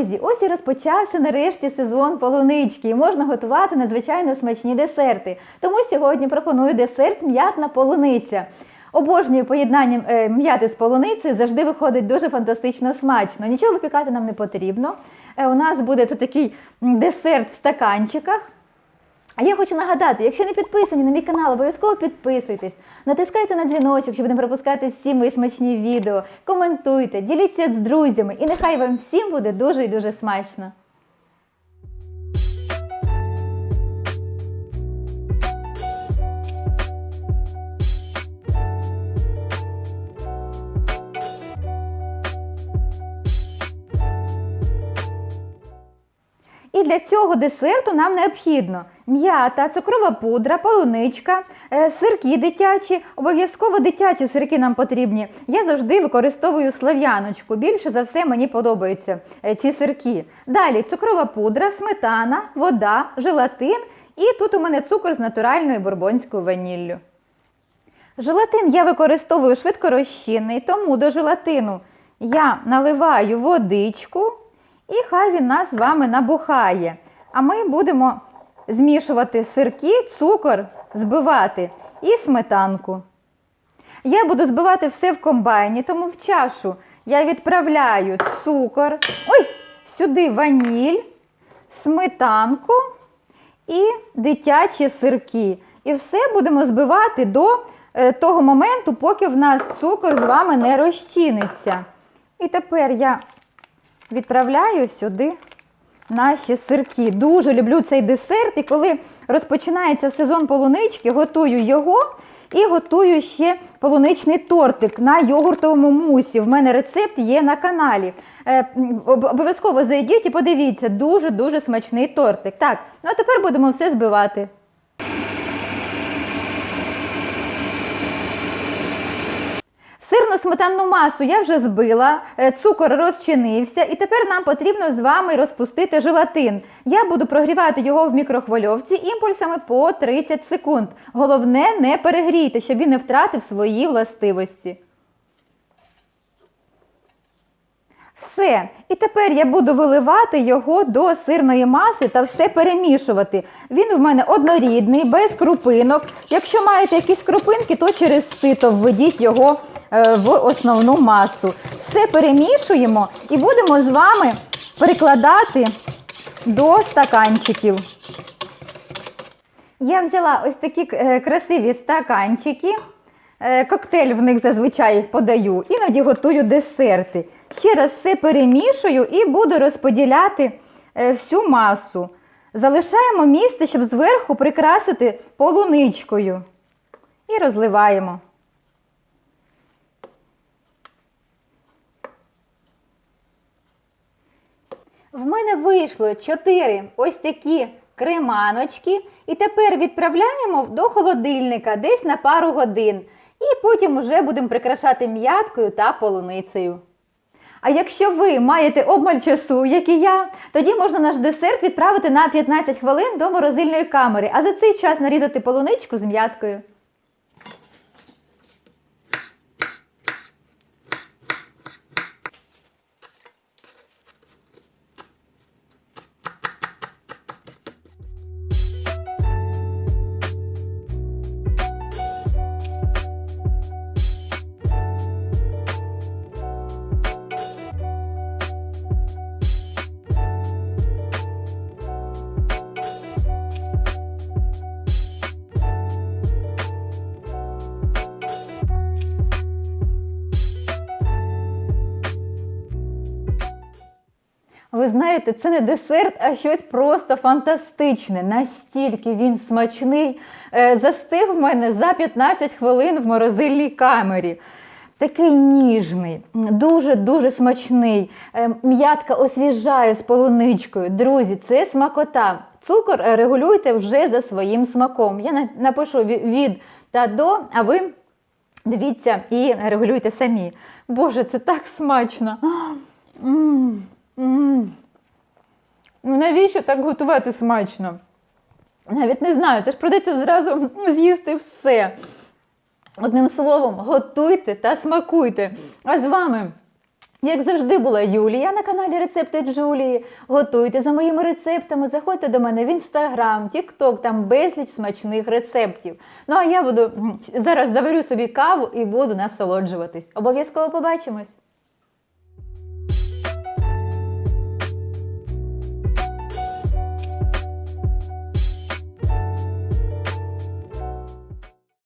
Друзі, ось і розпочався нарешті сезон полунички, і можна готувати надзвичайно смачні десерти. Тому сьогодні пропоную десерт м'ятна полуниця. Обожнюю поєднання е, м'яти з полуницею, завжди виходить дуже фантастично смачно. Нічого випікати нам не потрібно. Е, у нас буде це такий десерт в стаканчиках. А я хочу нагадати, якщо не підписані на мій канал, обов'язково підписуйтесь, натискайте на дзвіночок, щоб не пропускати всі мої смачні відео, коментуйте, діліться з друзями, і нехай вам всім буде дуже і дуже смачно. І для цього десерту нам необхідно м'ята, цукрова пудра, полуничка, е, сирки дитячі. Обов'язково дитячі сирки нам потрібні. Я завжди використовую слав'яночку. Більше за все мені подобаються е, ці сирки. Далі цукрова пудра, сметана, вода, желатин. І тут у мене цукор з натуральною бурбонською ваніллю. Желатин я використовую швидкорозчинний, тому до желатину я наливаю водичку і хай він нас з вами набухає. А ми будемо змішувати сирки, цукор, збивати і сметанку. Я буду збивати все в комбайні, тому в чашу я відправляю цукор, ой, сюди ваніль, сметанку і дитячі сирки. І все будемо збивати до е, того моменту, поки в нас цукор з вами не розчиниться. І тепер я відправляю сюди наші сирки. Дуже люблю цей десерт. І коли розпочинається сезон полунички, готую його і готую ще полуничний тортик на йогуртовому мусі. В мене рецепт є на каналі. Е, Обов'язково зайдіть і подивіться, дуже-дуже смачний тортик. Так, ну а тепер будемо все збивати. Сирно-сметанну масу я вже збила, е, цукор розчинився, і тепер нам потрібно з вами розпустити желатин. Я буду прогрівати його в мікрохвильовці імпульсами по 30 секунд. Головне, не перегрійте, щоб він не втратив свої властивості. Все. І тепер я буду виливати його до сирної маси та все перемішувати. Він в мене однорідний, без крупинок. Якщо маєте якісь крупинки, то через сито введіть його в основну масу. Все перемішуємо і будемо з вами перекладати до стаканчиків. Я взяла ось такі е, красиві стаканчики. Е, Коктейль в них зазвичай подаю, іноді готую десерти. Ще раз все перемішую і буду розподіляти е, всю масу. Залишаємо місце, щоб зверху прикрасити полуничкою. І розливаємо. В мене вийшло 4 ось такі креманочки. І тепер відправляємо до холодильника десь на пару годин. І потім вже будемо прикрашати м'яткою та полуницею. А якщо ви маєте обмаль часу, як і я, тоді можна наш десерт відправити на 15 хвилин до морозильної камери, а за цей час нарізати полуничку з м'яткою. Ви знаєте, це не десерт, а щось просто фантастичне. Настільки він смачний. Е, Застиг в мене за 15 хвилин в морозильній камері. Такий ніжний, дуже-дуже смачний. Е, М'ятка освіжає з полуничкою. Друзі, це смакота. Цукор е, регулюйте вже за своїм смаком. Я напишу від та до, а ви дивіться і регулюйте самі. Боже, це так смачно. М. Ну навіщо так готувати смачно? Навіть не знаю, це ж придеться зразу з'їсти все. Одним словом, готуйте та смакуйте. А з вами Як завжди була Юлія на каналі Рецепти Джулії. Готуйте за моїми рецептами, заходьте до мене в інстаграм, тікток, там безліч смачних рецептів. Ну а я буду зараз заварю собі каву і буду насолоджуватись. Обов'язково побачимось!